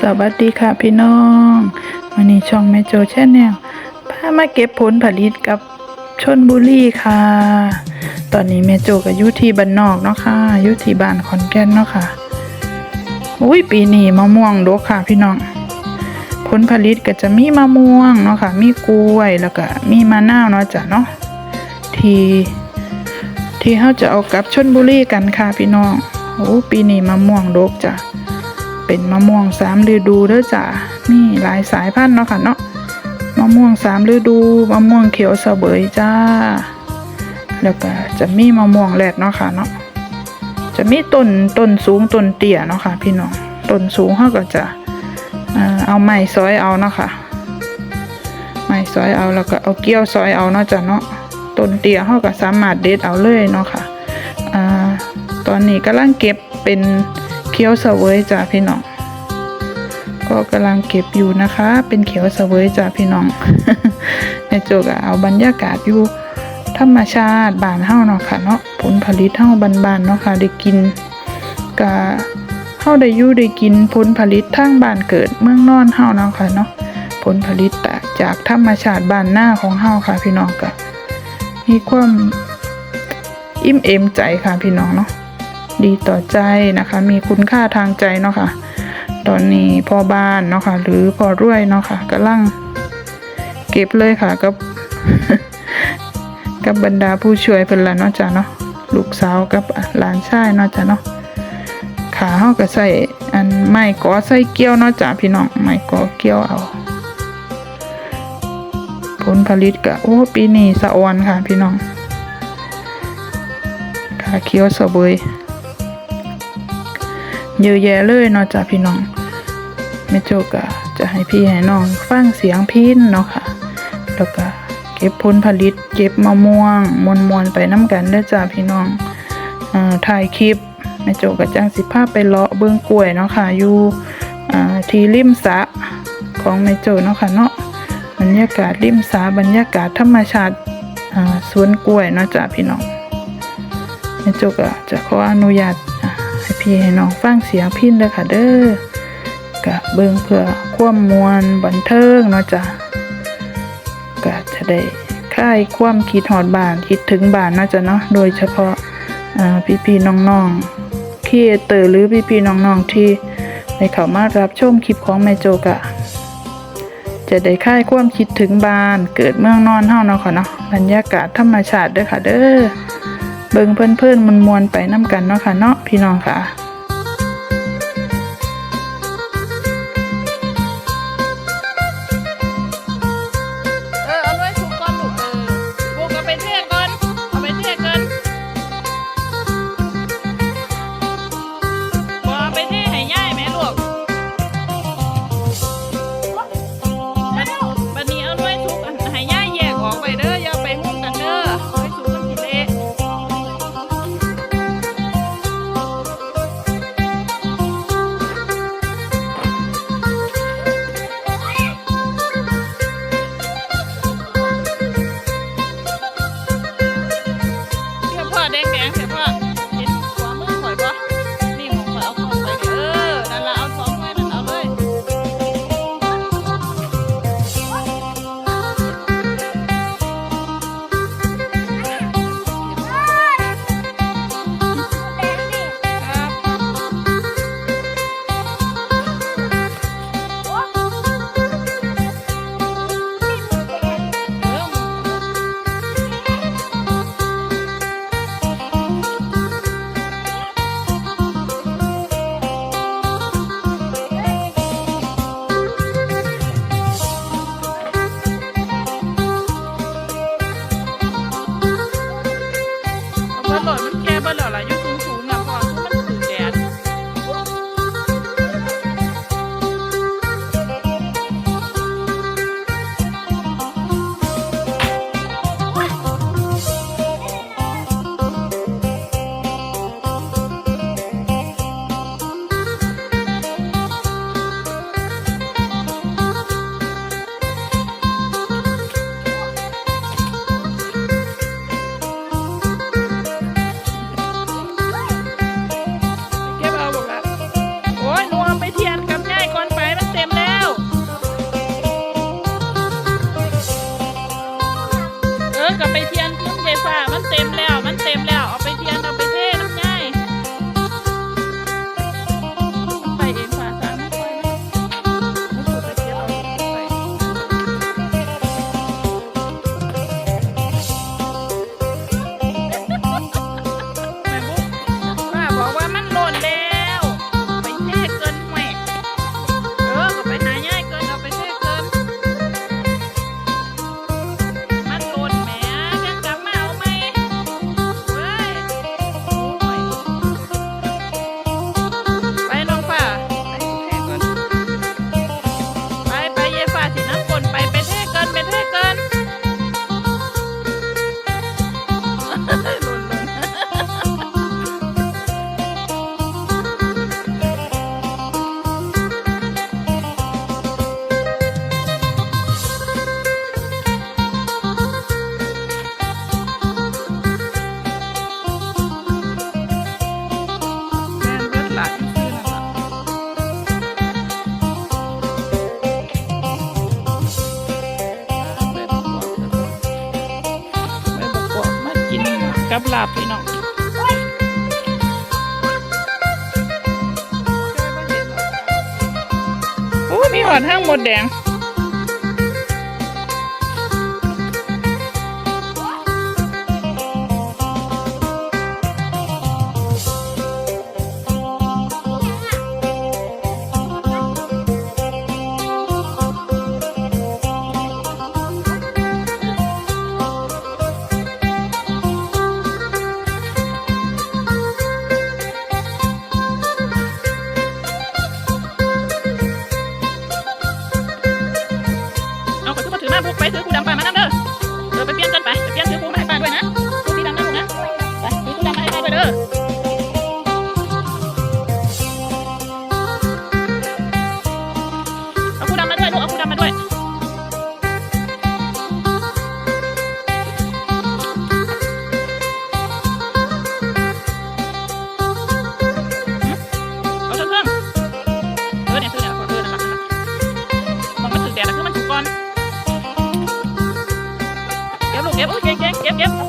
สวัสดีค่ะพี่น้องวันนี้ช่องแม่โจแชนแนลพามาเก็บผลผลิตกับชนบุรีค่ะ ตอนนี้แม่โจก็อยู่ที่บ้านนอกเนาะค่ะอยู่ที่บ้านขอนแก่นเนาะค่ะอุ้ยปีนี้มะม่วงดกค่ะพี่น้อง ผลผลิตก็จะมีมะม่วงเนาะค่ะ มีกล้วยแล้วก็มีมะนาวเนาะจ้ะเนาะทีที่เขาจะเอากลับชนบุรีกันค่ะพี่น้องโอ้ปีนี้มะม่วงดกจ้ะ เป็นมะม่วงสามฤดูเด้อจ้ะมีหลายสายพันธุ์เนาะค่ะเนาะมะม่วงสามฤดูมะม่วงเขียวเสเบยจ้า แล้วก็จะมีมะม่วงแรดเนาะค่ะเนาะจะมีต้นต้นสูงต้นเตี้ยเนาะค่ะ พี่น้องต้นสูงเขาก็จะเอาไม้ซอยเอาเนาะค่ะไม้ซอยเอาแล้วก็เอาเกี้ยวซอยเอาเนาะจ้ะเนาะต้นเตี้ยเขาก็สามารถเด็ดเอาเลยเนาะค่ะอ่าตอนนี้กำลังเก็บเป็น เขียวเสวยจ้ะพี่น้อง ก็กำลังเก็บอยู่นะคะ เป็นเขียวเสวยจ้ะพี่น้องแม่โจกเอาบรรยากาศอยู่ธรรมชาติบานเฮาเนาะค่ะเนาะผลผลิตเฮาบ้านๆเนาะค่ะได้กินกะเฮาได้ยู่ได้กินผลผลิตทางบานเกิดเมืองนอนเฮาเนาะค่ะเนาะผลผลิตจากธรรมชาติบานหน้าของเฮาค่ะพี่น้องก็มีความอิ่มเอมใจค่ะพี่น้องเนาะ ดีต่อใจนะคะ มีคุณค่าทางใจเนาะค่ะ ตอนนี้พ่อบ้านเนาะค่ะ หรือพ่อรวยเนาะค่ะกำลังเก็บเลยค่ะกับ กับบรรดาผู้ช่วยเพิ่นละเนาะจ้ะเนาะลูกสาวกับหลานชายเนาะจ้ะเนาะขาเฮาก็ใส่อันไม้ก่อใส่เกี้ยวเนาะจ้ะพี่น้องไม้ก่อเกี้ยวเอา ผลผลิตก็โอ้ปีนี้สะออนค่ะพี่น้องขาเขียวสะเบย เยอะแยะเลยเนาะจ้ะพี่น้องแม่โจก็จะให้พี่ให้น้องฟังเสียงพินเนาะค่ะ แล้วก็เก็บผลผลิต เก็บมะม่วงมวนมวนไปน้ำกันเด้จ้ะพี่น้องอถ่ายคลิปแม่โจก็จังสิพาไปเลาะเบิ่งกล้วยเนาะค่ะอยู่ที่ริมสะของแม่โจเนาะค่ะเนาะบรรยากาศริมสระบรรยากาศธรรมชาติสวนกล้วยเนาะจ้ะพี่น้องแม่โจกอะจะขออนุญาต พี่ให้น้องฟังเสียงพินเด้อค่ะเด้อกะเบิ่งเพื่อความมวลบันเทิงเนาะจ้ะก็จะได้คลายความคิดหอดบานคิดถึงบานเนาจะเนาะโดยเฉพาะอ่พี่น้องๆครีเอเตอร์หรือพี่ๆน้องๆที่ได้เข้ามารับชมคลิปของแม่โจกะจะได้คลายความคิดถึงบานเกิดเมืองนอนเฮาเนาะค่ะเนาะบรรยากาศธรรมชาติเด้อค่ะเด้อ เบิ่งเพื่อนๆมันมวนๆไปน้ำกันเนาะค่ะเนาะพี่น้องค่ะ ก็ไปเที่ยว กับลาบพี่น้องโอ้มีหอดห้างหมดแดง เก็บลูกเก็บโอ้ยเก็บเก็บเก็บเก็บกู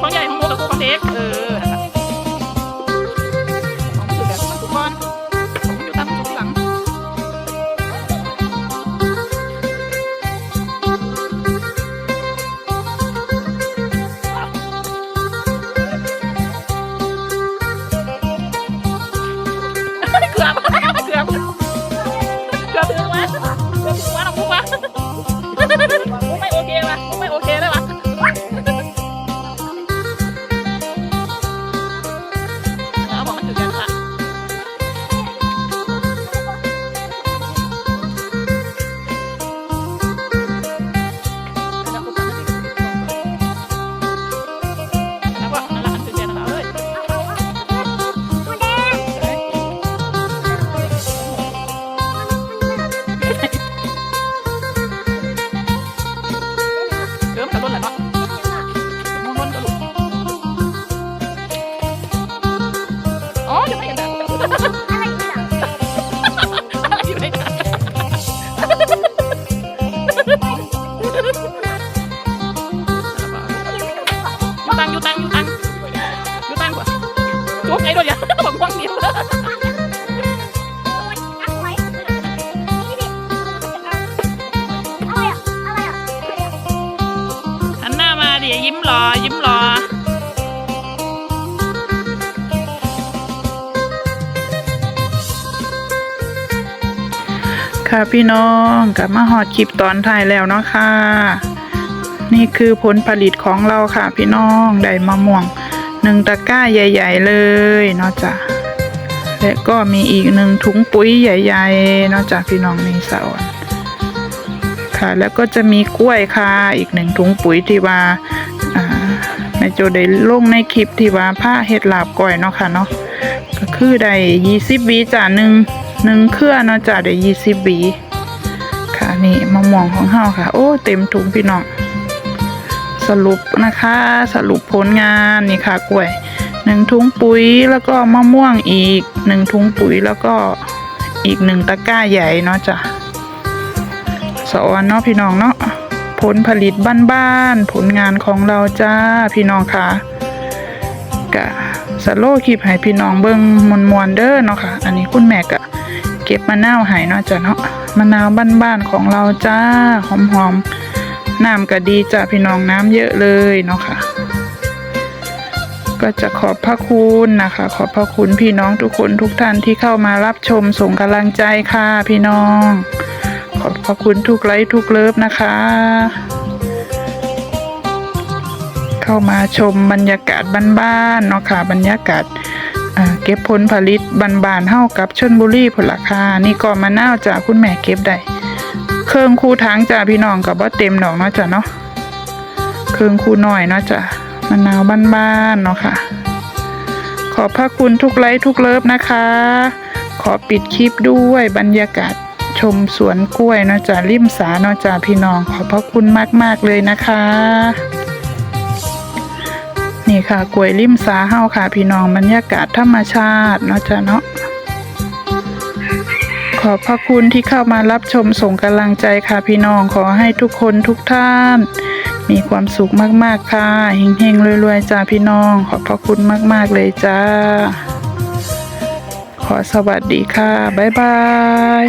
ของใหญ่ของโมกับกูของเด็กเออ ยิ้มรอยิ้มรอ ค่ะพี่น้องกลับมาหอดคลิปตอนท้ายแล้วเนาะค่ะ นี่คือผลผลิตของเราค่ะพี่น้องได้มะม่วงหนึ่งตะกร้าใหญ่ ๆ เลยเนาะจ้ะและก็มีอีกหนึ่งถุงปุ๋ยใหญ่ๆเนาะจ้ะพี่น้องในสะออนค่ะ แล้วก็จะมีกล้วยค่ะ อีกหนึ่งถุงปุ๋ยที่ว่า ในโจได้ลงในคลิปที่ว่าผ้าเห็ดลาบก้อยเนาะค่ะเนาะก็คือได้ยี่สิบบีจ้ะหนึ่งหนึ่งเครือเนาะจ้ะได้ยี่สิบบีค่ะนี่มะม่วงของเฮาค่ะ โอ้เต็มถุงพี่น้องสรุปนะคะ สรุปผลงานนี่ค่ะกล้วยหนึ่งถุงปุ๋ยแล้วก็มะม่วงอีกหนึ่งถุงปุ๋ยแล้วก็อีกหนึ่งตะกร้าใหญ่เนาะจ้ะสอนเนาะพี่น้องเนาะ ผลผลิตบ้านๆผลงานของเราจ้าพี่น้องค่ะกะสโลคลิปให้พี่น้องเบิ่งมวนๆเด้อเนาะค่ะ อันนี้คุณแม่กะเก็บมะนาวให้เนาะจ้ะเนาะมะนาวบ้านๆของเราจ้าหอมๆน้ำก็ดีจ้ะพี่น้องน้ำเยอะเลยเนาะค่ะก็จะขอบพระคุณนะคะ ขอบพระคุณพี่น้องทุกคนทุกท่านที่เข้ามารับชมส่งกำลังใจค่ะพี่น้อง ขอบพระคุณทุกไลค์ทุกเลิฟนะคะ เข้ามาชมบรรยากาศบ้านๆเนาะค่ะ บรรยากาศเก็บผลผลิตบานๆเฮากับชนบุรีผลราคา นี่ก็มะนาวจากคุณแม่เก็บได้ เครื่องคู่ทางจ้าพี่น้องกับว่าเต็มดอกเนาะจ้ะเนาะ เครื่องคู่น้อยเนาะจ้ะมะนาวบ้านๆเนาะค่ะ ขอบพระคุณทุกไลค์ทุกเลิฟนะคะ ขอปิดคลิปด้วยบรรยากาศ ชมสวนกล้วยนะจ้ะริมสาเนาะจ้ะพี่น้องขอบพระคุณมาก ๆ เลยนะคะ นี่ค่ะกล้วยริมสาเฮาค่ะ พี่น้องบรรยากาศธรรมชาติเนาะจ้ะเนาะขอบพระคุณที่เข้ามารับชมส่งกำลังใจค่ะพี่น้องขอให้ทุกคนทุกท่าน มีความสุขมากๆค่ะเฮงๆรวยๆจ้าพี่น้อง ขอบพระคุณมากๆเลยจ้า ขอสวัสดีค่ะ บ๊ายบาย